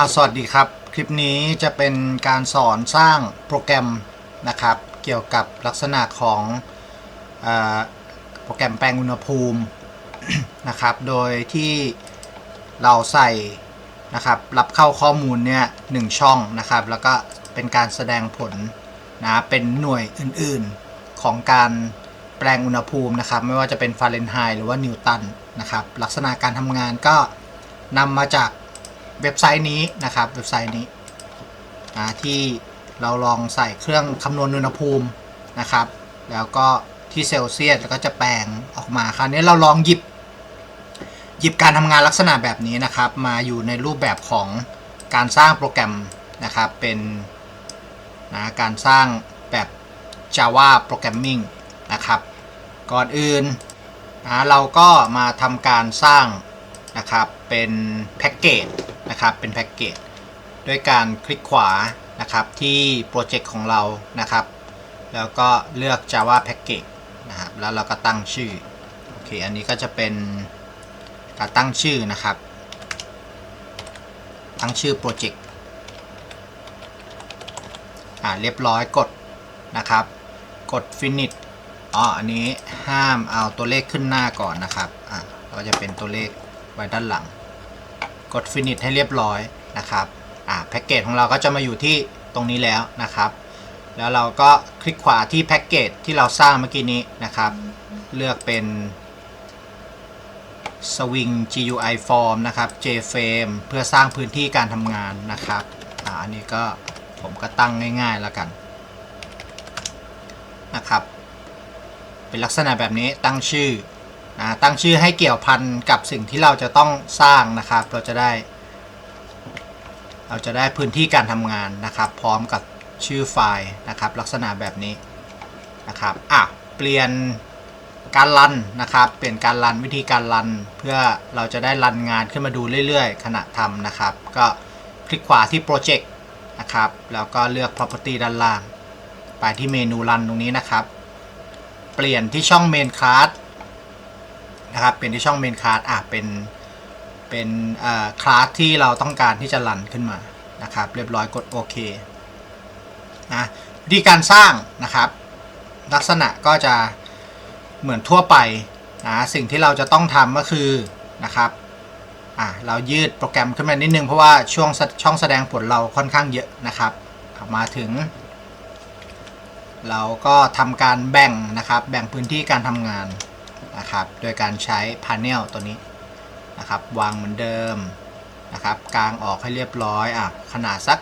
อ่าสวัสดีครับ คลิปนี้จะเป็นการสอนสร้างโปรแกรมนะครับ เกี่ยวกับลักษณะของอโปรแกรมแปลงอุณหภูมินะครับ โดยที่เราใส่นะครับรับเข้าข้อมูลเนี่ยหนึ่งช่องนะครับ แล้วก็เป็นการแสดงผลนะเป็นหน่วยอื่นๆของการแปลงอุณหภูมินะครับ ไม่ว่าจะเป็นฟาเรนไฮต์หรือว่านิวตันนะครับ ลักษณะการทำงานก็นำมาจาก เว็บไซต์นี้นะครับ เว็บไซต์นี้นะที่เราลองใส่เครื่องคำนวณอุณหภูมินะครับ แล้วก็ที่เซลเซียสแล้วก็จะแปลงออกมาคราวนี้เราลองหยิบ หยิบการทำงานลักษณะแบบนี้นะครับ มาอยู่ในรูปแบบของการสร้างโปรแกรมนะครับเป็นนะการสร้างแบบ Java Programming นะครับ ก่อนอื่นนะเราก็มาทำการสร้าง นะครับ เป็นแพ็กเกจนะครับ เป็นแพ็กเกจด้วยการคลิกขวานะครับที่โปรเจกต์ของเรานะครับ แล้วก็เลือก Java Package นะครับ แล้วเราก็ตั้งชื่อ โอเค อันนี้ก็จะเป็นการตั้งชื่อนะครับ ตั้งชื่อโปรเจกต์อ่าเรียบร้อยกดนะครับ กด finish อ๋อ อันนี้ห้ามเอาตัวเลขขึ้นหน้าก่อนนะครับ อ่าก็จะเป็นตัวเลข ไว้ด้านหลัง กด finish ให้เรียบร้อยนะครับอ่าแพ็กเกจของเราก็จะมาอยู่ที่ตรงนี้แล้วนะครับ แล้วเราก็คลิกขวาที่แพ็กเกจที่เราสร้างเมื่อกี้นี้นะครับ เลือกเป็น Swing GUI Form นะครับ JFrame เพื่อสร้างพื้นที่การทำงานนะครับอ่าอันนี้ก็ผมก็ตั้งง่ายๆแล้วกันนะครับ เป็นลักษณะแบบนี้ตั้งชื่อ ตั้งชื่อให้เกี่ยวพันกับสิ่งที่เราจะต้องสร้างนะครับ เราจะได้ เราจะได้พื้นที่การทำงานนะครับ พร้อมกับชื่อไฟล์นะครับ ลักษณะแบบนี้นะครับอะเปลี่ยนการรันนะครับ เปลี่ยนการรันวิธีการรัน เพื่อเราจะได้รันงานขึ้นมาดูเรื่อยๆ ขณะทำนะครับ ก็คลิกขวาที่โปรเจกต์นะครับ แล้วก็เลือก property ด้านล่าง ไปที่เมนูรันตรงนี้นะครับ เปลี่ยนที่ช่อง main class นะครับ เปลี่ยนที่ช่อง main class อะเป็นเป็นคลาสที่เราต้องการที่จะรันขึ้นมานะครับ เรียบร้อยกดโอเคนะวิธีการสร้างนะครับ ลักษณะก็จะเหมือนทั่วไปนะสิ่งที่เราจะต้องทำก็คือนะครับอะเรายืดโปรแกรมขึ้นมานิดนึง เพราะว่าช่วงช่องแสดงผลเราค่อนข้างเยอะนะครับมาถึง เราก็ทำการแบ่งนะครับ แบ่งพื้นที่การทำงาน นะครับ โดยการใช้ Panel ตัวนี้นะครับ วางเหมือนเดิมนะครับกางออกให้เรียบร้อยอะขนาดสัก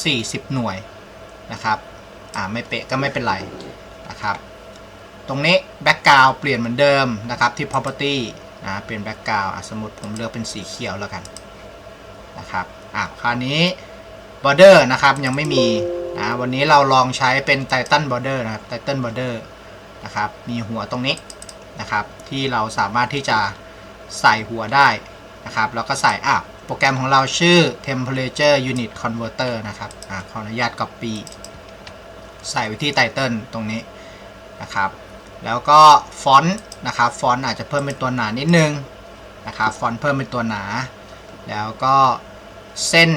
40 หน่วยนะครับอ่าไม่เป๊ะก็ไม่เป็นไรนะครับ ตรงนี้แบ็กกราวเปลี่ยนเหมือนเดิมนะครับที่ property นะเปลี่ยนแบ็กกราวสมมติผมเลือกเป็นสีเขียวแล้วกันนะครับอะคราวนี้ border นะครับยังไม่มีนะวันนี้เราลองใช้เป็น title border นะครับ title border นะครับมีหัวตรงนี้ นะครับ ที่เราสามารถที่จะใส่หัวได้นะครับ แล้วก็ใส่อะโปรแกรมของเราชื่อ temperature unit converter นะครับอะขออนุญาต copy ใส่ไว้ที่ title ตรงนี้นะครับ แล้วก็ฟอนต์นะครับฟอนต์อาจจะเพิ่มเป็นตัวหนานิดนึงนะครับฟอนต์เพิ่มเป็นตัวหนา แล้วก็เส้น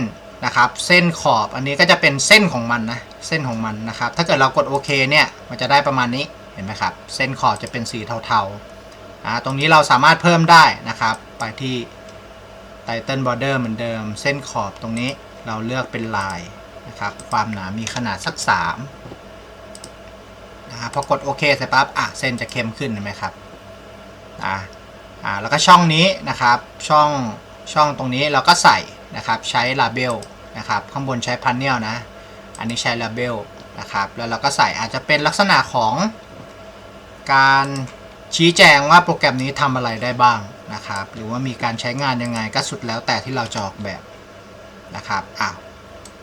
นะครับ เส้นขอบอันนี้ก็จะเป็นเส้นของมันนะ เส้นของมันนะครับ ถ้าเกิดเรากดโอเคเนี่ย มันจะได้ประมาณนี้ เห็นไหมครับ เส้นขอบจะเป็นสีเทาๆตรงนี้เราสามารถเพิ่มได้นะครับ ไปที่ Title Border เหมือนเดิม เส้นขอบตรงนี้เราเลือกเป็นลายนะครับ ความหนามีขนาดสัก3นะพอกดโอเคเสร็จปั๊บอะเส้นจะเข้มขึ้นเห็นไหมครับอ่าอ่าแล้วก็ช่องนี้นะครับ ช่องช่องตรงนี้เราก็ใส่นะครับ ใช้ label นะครับ ข้างบนใช้ panel นะ อันนี้ใช้ label นะครับ แล้วเราก็ใส่อาจจะเป็นลักษณะของ การชี้แจงว่าโปรแกรมนี้ทำอะไรได้บ้างนะครับ หรือว่ามีการใช้งานยังไงก็สุดแล้วแต่ที่เราจะออกแบบนะครับอะ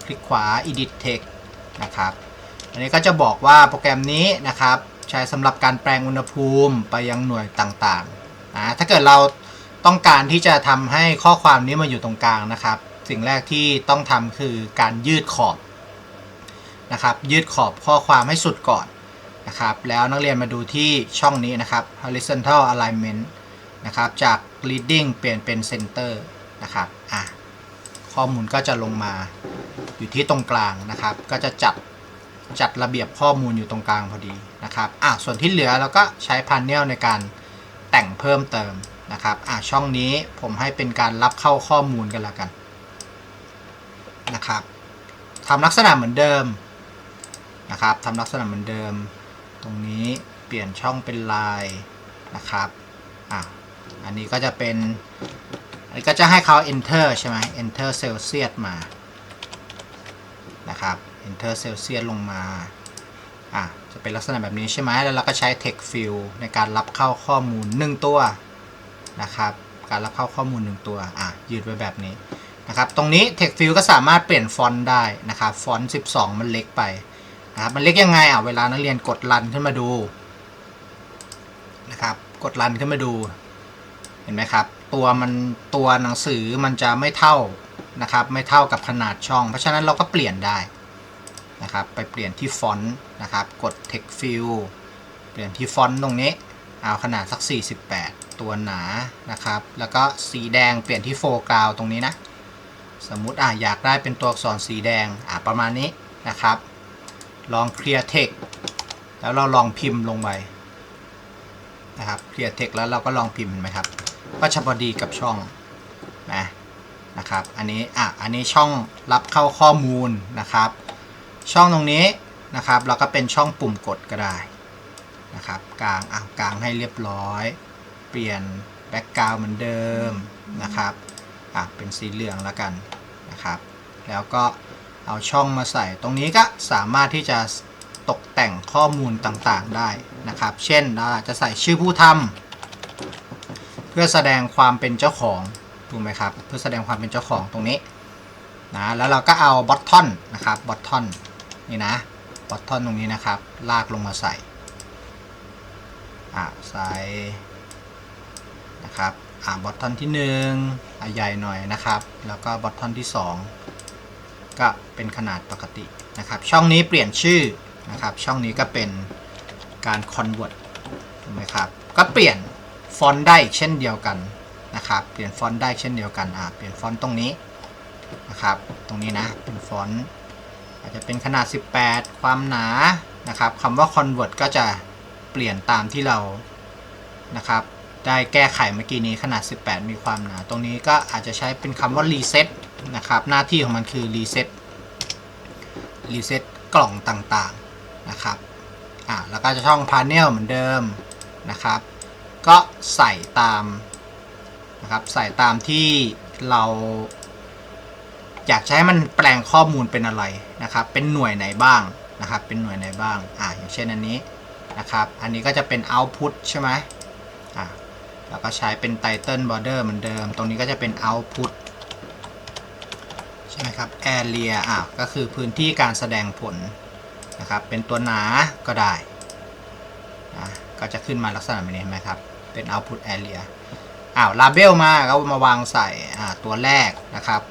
คลิกขวา edit text นะครับอันนี้ก็จะบอกว่าโปรแกรมนี้นะครับ ใช้สำหรับการแปลงอุณหภูมิไปยังหน่วยต่างๆนะถ้าเกิดเราต้องการที่จะทำให้ข้อความนี้มาอยู่ตรงกลางนะครับ สิ่งแรกที่ต้องทำคือการยืดขอบนะครับยืดขอบข้อความให้สุดก่อน นะครับ แล้วนักเรียนมาดูที่ช่องนี้นะครับ horizontal alignment นะครับ จาก leading เปลี่ยนเป็น center นะครับ อะ ข้อมูลก็จะลงมาอยู่ที่ตรงกลางนะครับ ก็จะจัดจัดระเบียบข้อมูลอยู่ตรงกลางพอดีนะครับ อะ ส่วนที่เหลือเราก็ใช้พา n เนลในการแต่งเพิ่มเติมนะครับ อะ ช่องนี้ผมให้เป็นการรับเข้าข้อมูลกันแล้วกันนะครับทำลักษณะเหมือนเดิมนะครับทำลักษณะเหมือนเดิม ตรงนี้เปลี่ยนช่องเป็นลายนะครับอะอันนี้ก็จะเป็นอันนี้ก็จะให้เขา enter ใช่ไหม enter Celsius มานะครับ enter Celsius ลงมาอะจะเป็นลักษณะแบบนี้ใช่ไหมแล้วเราก็ใช้ text field ในการรับเข้าข้อมูล 1 ตัวนะครับการรับเข้าข้อมูล 1 ตัวอะยืดไว้แบบนี้นะครับตรงนี้ text field ก็สามารถเปลี่ยนฟอนต์ได้นะครับฟอนต์ 12 มันเล็กไป นะครับมันเล็กยังไงอะเวลานักเรียนกดรันขึ้นมาดูนะครับ กดรันขึ้นมาดูเห็นไหมครับ ตัวมันตัวหนังสือมันจะไม่เท่านะครับ ไม่เท่ากับขนาดช่อง เพราะฉะนั้นเราก็เปลี่ยนได้นะครับ ไปเปลี่ยนที่ฟอนต์นะครับ กด text fill เปลี่ยนที่ฟอนต์ตรงนี้ เอาขนาดสัก 48 ตัวหนานะครับ แล้วก็สีแดงเปลี่ยนที่ foreground ตรงนี้นะ สมมุติอะอยากได้เป็นตัวอักษรสีแดงอะประมาณนี้นะครับ ลอง clear text แล้วเราลองพิมพ์ลงไปนะครับ clear text แล้วเราก็ลองพิมพ์เห็นไหมครับ ก็จะพอดีกับช่องนะนะครับ อันนี้อะอันนี้ช่องรับเข้าข้อมูลนะครับ ช่องตรงนี้นะครับเราก็เป็นช่องปุ่มกดก็ได้นะครับกลางอะกลางให้เรียบร้อย เปลี่ยนแบ็กกราวเหมือนเดิมนะครับอะเป็นสีเหลืองแล้วกันนะครับ แล้วก็ เอาช่องมาใส่ตรงนี้ก็สามารถที่จะตกแต่งข้อมูลต่างๆได้นะครับ เช่นเราจะใส่ชื่อผู้ทำเพื่อแสดงความเป็นเจ้าของถูกไหมครับ เพื่อแสดงความเป็นเจ้าของตรงนี้นะแล้วเราก็เอาบอททอนนะครับบอททอนนี่นะบอททอนตรงนี้นะครับ ลากลงมาใส่อ่าใส่นะครับอ่าบอททอนที่1อ่าใหญ่หน่อยนะครับ แล้วก็บอททอนที่ 2 ก็เป็นขนาดปกตินะครับ ช่องนี้เปลี่ยนชื่อนะครับ ช่องนี้ก็เป็นการ convert ถูกไหมครับ ก็เปลี่ยนฟอนต์ได้เช่นเดียวกันนะครับ เปลี่ยนฟอนต์ได้เช่นเดียวกันอ่าเปลี่ยนฟอนต์ตรงนี้นะครับ ตรงนี้นะ เป็นฟอนต์อาจจะเป็นขนาด 18 ความหนา นะครับคำว่า convert ก็จะเปลี่ยนตามที่เรา นะครับ ได้แก้ไขเมื่อกี้นี้ขนาด 18 มีความหนา ตรงนี้ก็อาจจะใช้เป็นคำว่า reset นะครับ หน้าที่ของมันคือ reset reset กล่องต่างๆนะครับอ่าแล้วก็จะช่อง panel เหมือนเดิมนะครับ ก็ใส่ตามนะครับใส่ตามที่เราอยากจะให้มันแปลงข้อมูลเป็นอะไรนะครับ เป็นหน่วยไหนบ้างนะครับ เป็นหน่วยไหนบ้างอ่าอย่างเช่นอันนี้นะครับ อันนี้ก็จะเป็น output ใช่ไหมอ่าแล้วก็ใช้เป็น title border เหมือนเดิม ตรงนี้ก็จะเป็น output ใช่ครับ area อ่าก็คือพื้นที่การแสดงผลนะครับ เป็นตัวหนาก็ได้นะก็จะขึ้นมาลักษณะแบบนี้เห็นไหมครับ เป็น output area อ้าว label มาก็มาวางใส่อ่าตัวแรกนะครับ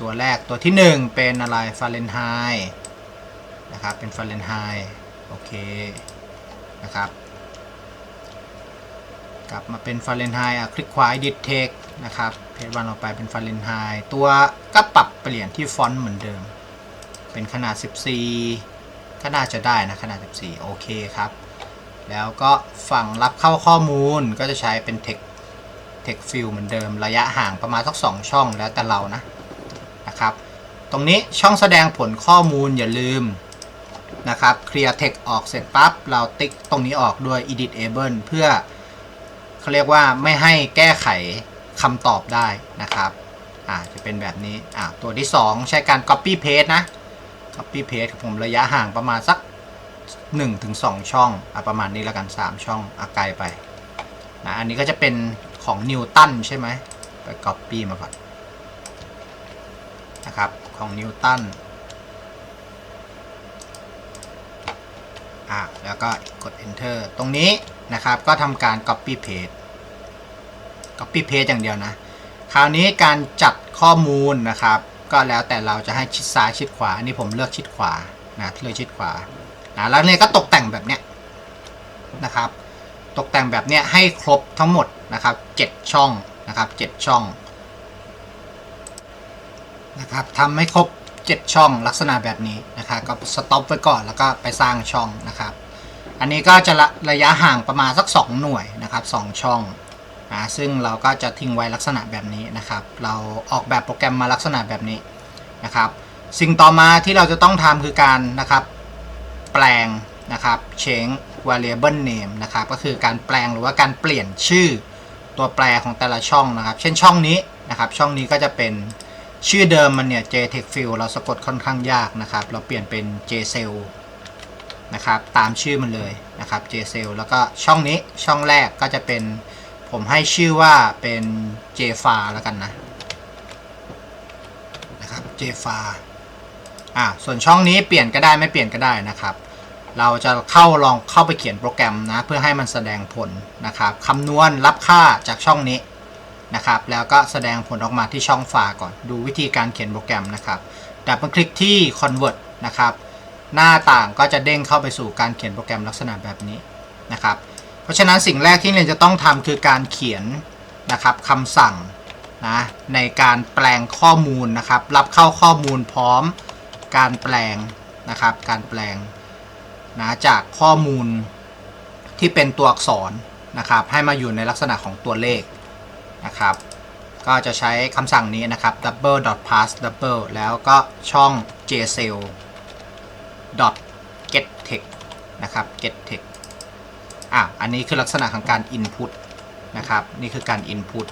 ตัวแรกตัวที่ 1 เป็นอะไร Fahrenheit นะครับ เป็น Fahrenheit โอเคนะครับ กลับมาเป็น Fahrenheit อะคลิกขวา edit text นะครับ เพจวันออกไปเป็น Fahrenheit ตัวก็ปรับเปลี่ยนที่ฟอนต์เหมือนเดิม เป็นขนาด 14 ก็น่าจะได้นะขนาด 14 โอเคครับ แล้วก็ฝั่งรับเข้าข้อมูลก็จะใช้เป็น text text field เหมือนเดิม ระยะห่างประมาณสัก2ช่องแล้วแต่เรานะนะครับ ตรงนี้ช่องแสดงผลข้อมูลอย่าลืมนะครับ clear text ออกเสร็จปั๊บ เราติ๊กตรงนี้ออกด้วย edit able เพื่อเขาเรียกว่าไม่ให้แก้ไข คำตอบได้นะครับอ่าจะเป็นแบบนี้อ่าตัวที่ 2 ใช้การ copy paste นะ copy paste ผมระยะห่างประมาณสัก 1-2 ช่องอะประมาณนี้แล้วกัน 3 ช่องอะไกลไปนะอันนี้ก็จะเป็นของนิวตันใช่ไหมไป copy มาก่อนนะครับของนิวตันอะแล้วก็กด enter ตรงนี้นะครับก็ทำการ copy paste copy paste อย่างเดียวนะ คราวนี้การจัดข้อมูลนะครับ ก็แล้วแต่เราจะให้ชิดซ้ายชิดขวา อันนี้ผมเลือกชิดขวานะเลือกชิดขวานะแล้วเนี่ยก็ตกแต่งแบบเนี้ยนะครับ ตกแต่งแบบเนี้ยให้ครบทั้งหมดนะครับ 7 ช่องนะครับ7ช่องนะครับทำให้ครบ 7 ช่องลักษณะแบบนี้นะครับก็สต็อปไว้ก่อนแล้วก็ไปสร้างช่องนะครับ อันนี้ก็จะระระยะห่างประมาณสัก 2 หน่วยนะครับ 2 ช่อง นะซึ่งเราก็จะทิ้งไว้ลักษณะแบบนี้นะครับ เราออกแบบโปรแกรมมาลักษณะแบบนี้นะครับ สิ่งต่อมาที่เราจะต้องทำคือการนะครับ แปลงนะครับ change variable name นะครับ ก็คือการแปลงหรือว่าการเปลี่ยนชื่อตัวแปรของแต่ละช่องนะครับ เช่นช่องนี้นะครับ ช่องนี้ก็จะเป็นชื่อเดิมมันเนี่ย jtextfield เราสะกดค่อนข้างยากนะครับ เราเปลี่ยนเป็น jcell นะครับ ตามชื่อมันเลยนะครับ jcell แล้วก็ช่องนี้ช่องแรกก็จะเป็น ผมให้ชื่อว่าเป็น jfar แล้วกันนะ นะครับ jfar อ่าส่วนช่องนี้เปลี่ยนก็ได้ไม่เปลี่ยนก็ได้นะครับ เราจะเข้าลองเข้าไปเขียนโปรแกรมนะ เพื่อให้มันแสดงผลนะครับคำนวณรับค่าจากช่องนี้นะครับ แล้วก็แสดงผลออกมาที่ช่องฝาก่อน ดูวิธีการเขียนโปรแกรมนะครับดับเบิลคลิกที่ convert นะครับ หน้าต่างก็จะเด้งเข้าไปสู่การเขียนโปรแกรมลักษณะแบบนี้นะครับ ราะฉะนั้นสิ่งแรกที่เรียนจะต้องทำคือการเขียนนะครับคำสั่งนะในการแปลงข้อมูลนะครับ รับเข้าข้อมูลพร้อมการแปลงนะครับ การแปลงนะจากข้อมูลที่เป็นตัวอักษรนะครับ ให้มาอยู่ในลักษณะของตัวเลขนะครับ ก็จะใช้คำสั่งนี้นะครับ double dot pass double แล้วก็ช่อง jcell dot get text นะครับ get text อะอันนี้คือลักษณะของการ input นะครับนี่คือการ input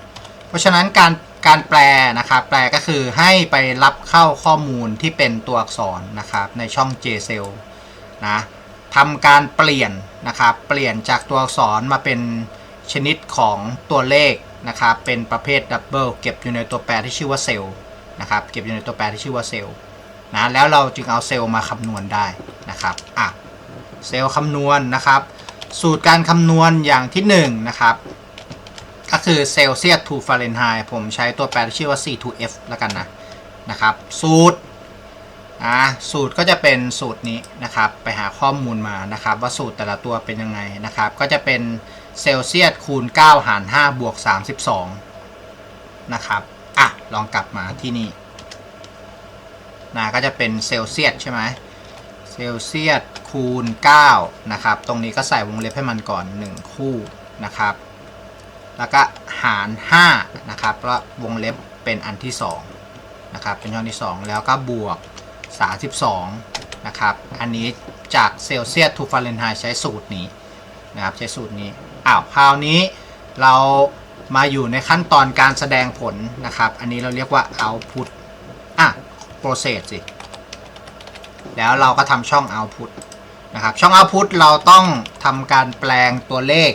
เพราะฉะนั้นการการแปลนะครับแปลก็คือให้ไปรับเข้าข้อมูลที่เป็นตัวอักษรนะครับในช่อง jcell นะทำการเปลี่ยนนะครับเปลี่ยนจากตัวอักษรมาเป็นชนิดของตัวเลขนะครับเป็นประเภทดับเบิลเก็บอยู่ในตัวแปรที่ชื่อว่าเซลล์นะครับเก็บอยู่ในตัวแปรที่ชื่อว่าเซลล์นะแล้วเราจึงเอาเซลล์มาคำนวณได้นะครับอะเซลล์คำนวณนะครับ สูตรการคำนวณอย่างที่1นงนะครับ ก็คือเซลเซียส to ฟาเรนไฮต์ผมใช้ตัวแปรที่ชื่อว่า C2F แล้วกันนะนะครับ สูตรอะสูตรก็จะเป็นสูตรนี้นะครับ ไปหาข้อมูลมานะครับ ว่าสูตรแต่ละตัวเป็นยังไงนะครับ ก็จะเป็นเซลเซียสคูณ 9 หาร 5 บวก 32 นะครับ อะ ลองกลับมาที่นี่นะก็จะเป็นเซลเซียสใช่ไหมเซลเซียส คูณ9นะครับ ตรงนี้ก็ใส่วงเล็บให้มันก่อน 1 คู่นะครับ แล้วก็หาร5นะครับแล้ววงเล็บเป็นอันที่2นะครับเป็นช่องที่ 2 แล้วก็บวก 32นะครับ อันนี้จากเซลเซียสทูฟาเรนไฮต์ใช้สูตรนี้นะครับใช้สูตรนี้อ้าวคราวนี้เรามาอยู่ในขั้นตอนการแสดงผลนะครับ อันนี้เราเรียกว่า output อะ process สิ แล้วเราก็ทำช่อง output นะครับช่อง output เราต้องทำการแปลงตัวเลข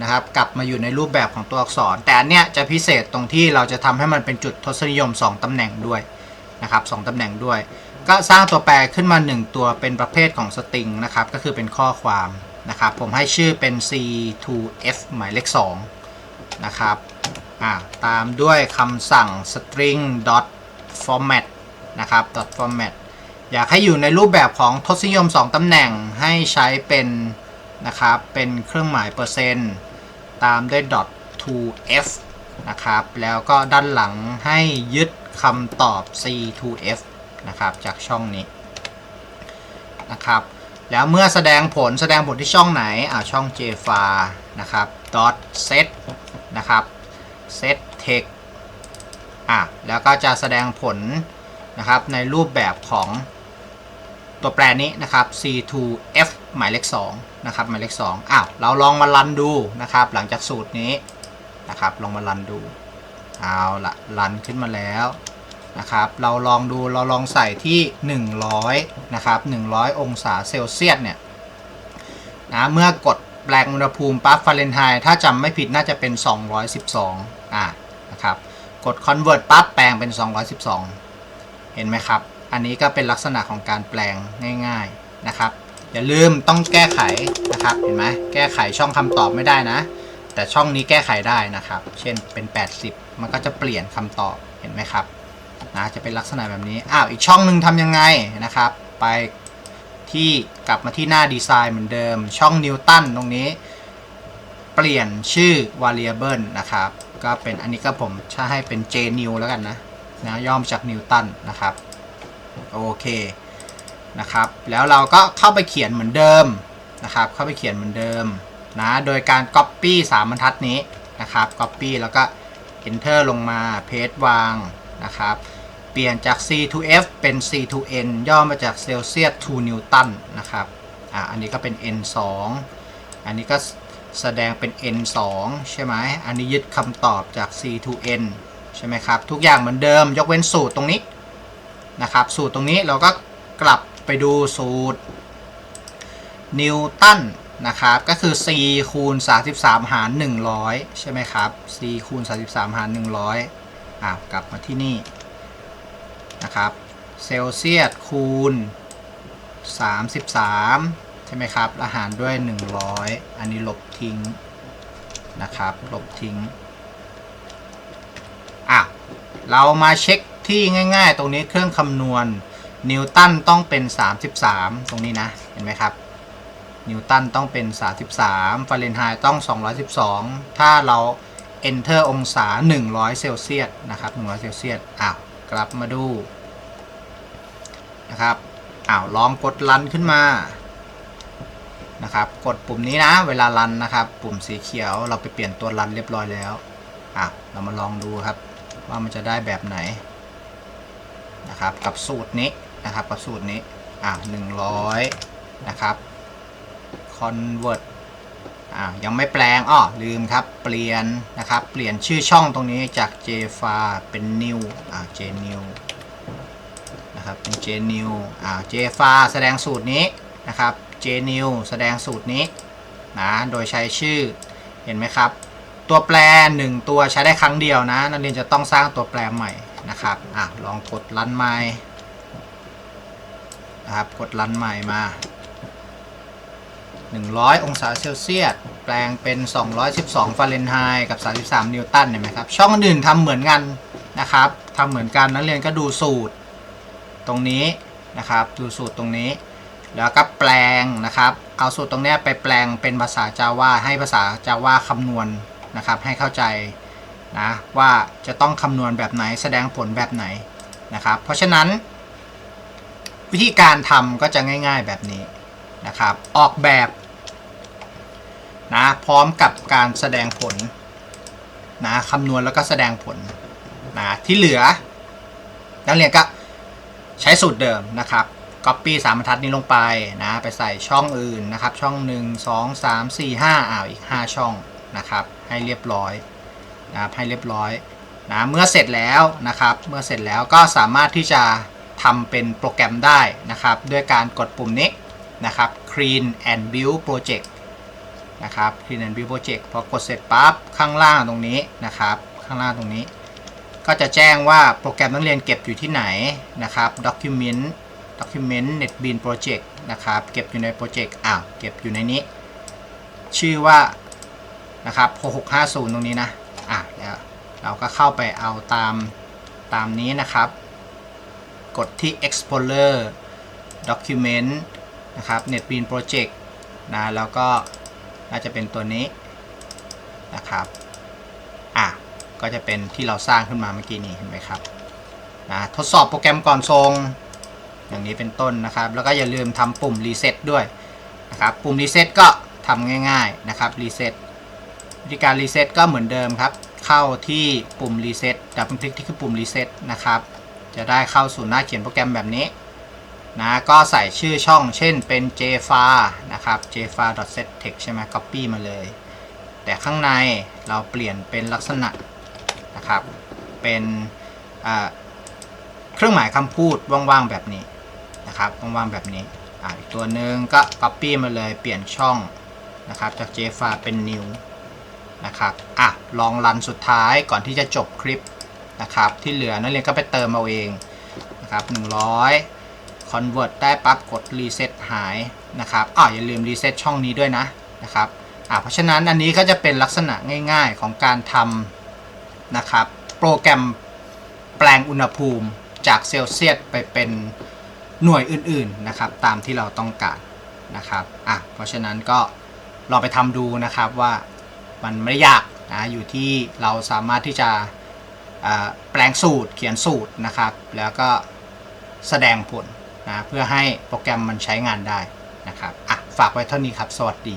นะครับกลับมาอยู่ในรูปแบบของตัวอักษร แต่อันเนี้ยจะพิเศษตรงที่เราจะทำให้มันเป็นจุดทศนิยม 2ตำแหน่งด้วยนะครับ2ตำแหน่งด้วย ก็สร้างตัวแปรขึ้นมา 1 ตัวเป็นประเภทของสตริงนะครับก็คือเป็นข้อความนะครับผมให้ชื่อเป็น c to f หมายเลข2นะครับอ่าตามด้วยคำสั่ง string dot format นะครับ dot format อยากให้อยู่ในรูปแบบของทศนิยม 2 ตำแหน่งให้ใช้เป็นนะครับเป็นเครื่องหมายเปอร์เซ็นต์ ตามด้วย dot to f นะครับแล้วก็ด้านหลังให้ยึดคำตอบ c to f นะครับจากช่องนี้นะครับแล้วเมื่อแสดงผลแสดงผลที่ช่องไหนอ่าช่อง jfar นะครับ dot set นะครับ set text อะแล้วก็จะแสดงผลนะครับในรูปแบบของ ตัวแปรนี้นะครับ c to f หมายเลข2นะครับหมายเลข2อ้าวเราลองมารันดูนะครับ หลังจากสูตรนี้นะครับ ลองมารันดูเอาละรันขึ้นมาแล้วนะครับ เราลองดูเราลองใส่ที่ 100นะครับ100 องศาเซลเซียสเนี่ยนะเมื่อกดแปลงอุณหภูมิปั๊บฟาเรนไฮต์ถ้าจำไม่ผิดน่าจะเป็น 212อ่านะครับกด convert ปั๊บแปลงเป็น 212 เห็นไหมครับ อันนี้ก็เป็นลักษณะของการแปลงง่าย ๆนะครับ อย่าลืมต้องแก้ไขนะครับ เห็นไหมแก้ไขช่องคำตอบไม่ได้นะ แต่ช่องนี้แก้ไขได้นะครับ เช่นเป็น 80 มันก็จะเปลี่ยนคำตอบเห็นไหมครับนะจะเป็นลักษณะแบบนี้อ้าวอีกช่องหนึ่งทำยังไงนะครับ ไปที่กลับมาที่หน้าดีไซน์เหมือนเดิม ช่องนิวตันตรงนี้ เปลี่ยนชื่อ variable นะครับ ก็เป็นอันนี้ก็ผมถ้าให้เป็น jnew แล้วกันนะนะย่อมาจากนิวตันนะครับ โอเคนะครับ แล้วเราก็เข้าไปเขียนเหมือนเดิมนะครับ เข้าไปเขียนเหมือนเดิมนะโดยการ Copy 3บรรทัดนี้นะครับ Copy แล้วก็ Enter ลงมา Paste วางนะครับ เปลี่ยนจาก C to F เป็น C to N ย่อมาจาก Celsius to Newton นะครับอะอันนี้ก็เป็น N 2อันนี้ก็แสดงเป็น N 2ใช่ไหมอันนี้ยึดคำตอบจาก C to N ใช่ไหมครับ ทุกอย่างเหมือนเดิมยกเว้นสูตรตรงนี้ นะครับ สูตรตรงนี้เราก็กลับไปดูสูตรนิวตันนะครับก็คือ c คูณ 33 หาร 100 ใช่ไหมครับ c คูณ 33 หาร 100อะกลับมาที่นี่นะครับเซลเซียสคูณ 33 ใช่ไหมครับแล้วหารด้วย 100 อันนี้ลบทิ้งนะครับลบทิ้งอะเรามาเช็ค ที่ง่ายๆ ตรงนี้เครื่องคำนวณนิวตันต้องเป็น 33 ตรงนี้นะ เห็นไหมครับ นิวตันต้องเป็น 33ฟาเรนไฮต์ต้อง 212 ถ้าเรา enter องศา 100 เซลเซียสนะครับ 100 เซลเซียสอ้าวกลับมาดูนะครับอ้าวลองกดรันขึ้นมานะครับ กดปุ่มนี้นะเวลารันนะครับ ปุ่มสีเขียวเราไปเปลี่ยนตัวรันเรียบร้อยแล้วอะเรามาลองดูครับ ว่ามันจะได้แบบไหน นะครับกับสูตรนี้นะครับกับสูตรนี้อะ100นะครับ convert อ่ายังไม่แปลงอ้อลืมครับ เปลี่ยนนะครับ เปลี่ยนชื่อช่องตรงนี้จาก jfar เป็น new อ่า jnew นะครับเป็น jnew อ่า jfar แสดงสูตรนี้นะครับ jnew แสดงสูตรนี้นะโดยใช้ชื่อเห็นไหมครับ ตัวแปร 1 ตัวใช้ได้ครั้งเดียวนะ นักเรียนจะต้องสร้างตัวแปรใหม่ นะครับอะลองกดรันใหม่นะครับกดรันใหม่มา 100 องศาเซลเซียสแปลงเป็น 212ฟาเรนไฮต์กับ 33 นิวตันเห็นไหมครับ ช่องอื่นทำเหมือนกันนะครับทำเหมือนกันนักเรียนก็ดูสูตรตรงนี้นะครับ ดูสูตรตรงนี้แล้วก็แปลงนะครับ เอาสูตรตรงนี้ไปแปลงเป็นภาษา Java ให้ภาษา Java คำนวณนะครับ ให้เข้าใจ นะว่าจะต้องคำนวณแบบไหนแสดงผลแบบไหนนะครับ เพราะฉะนั้น วิธีการทำก็จะง่ายๆแบบนี้นะครับ ออกแบบนะพร้อมกับการแสดงผลนะคำนวณแล้วก็แสดงผลนะที่เหลือ นักเรียนก็ใช้สูตรเดิมนะครับ Copy สามบรรทัดนี้ลงไปนะไปใส่ช่องอื่นนะครับ ช่อง 1 2 3 4 5อ้าวอีก 5 ช่องนะครับ ให้เรียบร้อย นะครับให้เรียบร้อยนะเมื่อเสร็จแล้วนะครับ เมื่อเสร็จแล้วก็สามารถที่จะทำเป็นโปรแกรมได้นะครับ ด้วยการกดปุ่มนี้นะครับ Clean and Build Project นะครับ Clean and Build Project พอกดเสร็จปั๊บข้างล่างตรงนี้นะครับ ข้างล่างตรงนี้ ก็จะแจ้งว่าโปรแกรมนักเรียนเก็บอยู่ที่ไหนนะครับ Document Document NetBeans Project นะครับ เก็บอยู่ในโปรเจกต์อ้าวเก็บอยู่ในนี้ ชื่อว่านะครับ 6650 ตรงนี้นะ อะแล้วเราก็เข้าไปเอาตามตามนี้นะครับ กดที่ Explorer Document นะครับ NetBeans Project นะแล้วก็น่าจะเป็นตัวนี้นะครับอะก็จะเป็นที่เราสร้างขึ้นมาเมื่อกี้นี้เห็นไหมครับนะทดสอบโปรแกรมก่อนทรงอย่างนี้เป็นต้นนะครับ แล้วก็อย่าลืมทำปุ่ม Reset ด้วยนะครับ ปุ่ม Reset ก็ทำง่าย ๆ นะครับ Reset วิธีการ Reset ก็เหมือนเดิมครับ เข้าที่ปุ่ม Reset ดับเบิลคลิกที่คือปุ่ม Reset นะครับ จะได้เข้าสู่หน้าเขียนโปรแกรมแบบนี้นะก็ใส่ชื่อช่องเช่นเป็น jfar นะครับ jfar.settext ใช่ไหม copy มาเลย แต่ข้างในเราเปลี่ยนเป็นลักษณะนะครับ เป็นเครื่องหมายคำพูดว่างๆแบบนี้นะครับว่างๆแบบนี้ออีกตัวหนึ่งก็ copy มาเลยเปลี่ยนช่องนะครับจาก jfar เป็น new นะครับอะลองรันสุดท้ายก่อนที่จะจบคลิปนะครับที่เหลือนักเรียนก็ไปเติมเอาเองนะครับ100 convert ได้ปั๊บกด reset หายนะครับอ่าอย่าลืม reset ช่องนี้ด้วยนะนะครับอ่าเพราะฉะนั้นอันนี้ก็จะเป็นลักษณะง่ายๆของการทำนะครับโปรแกรมแปลงอุณหภูมิจากเซลเซียสไปเป็นหน่วยอื่นๆนะครับตามที่เราต้องการนะครับอะเพราะฉะนั้นก็ลองไปทำดูนะครับว่า มันไม่ยากนะอยู่ที่เราสามารถที่จะแปลงสูตรเขียนสูตรนะครับ แล้วก็แสดงผลนะเพื่อให้โปรแกรมมันใช้งานได้นะครับอะฝากไว้เท่านี้ครับ สวัสดี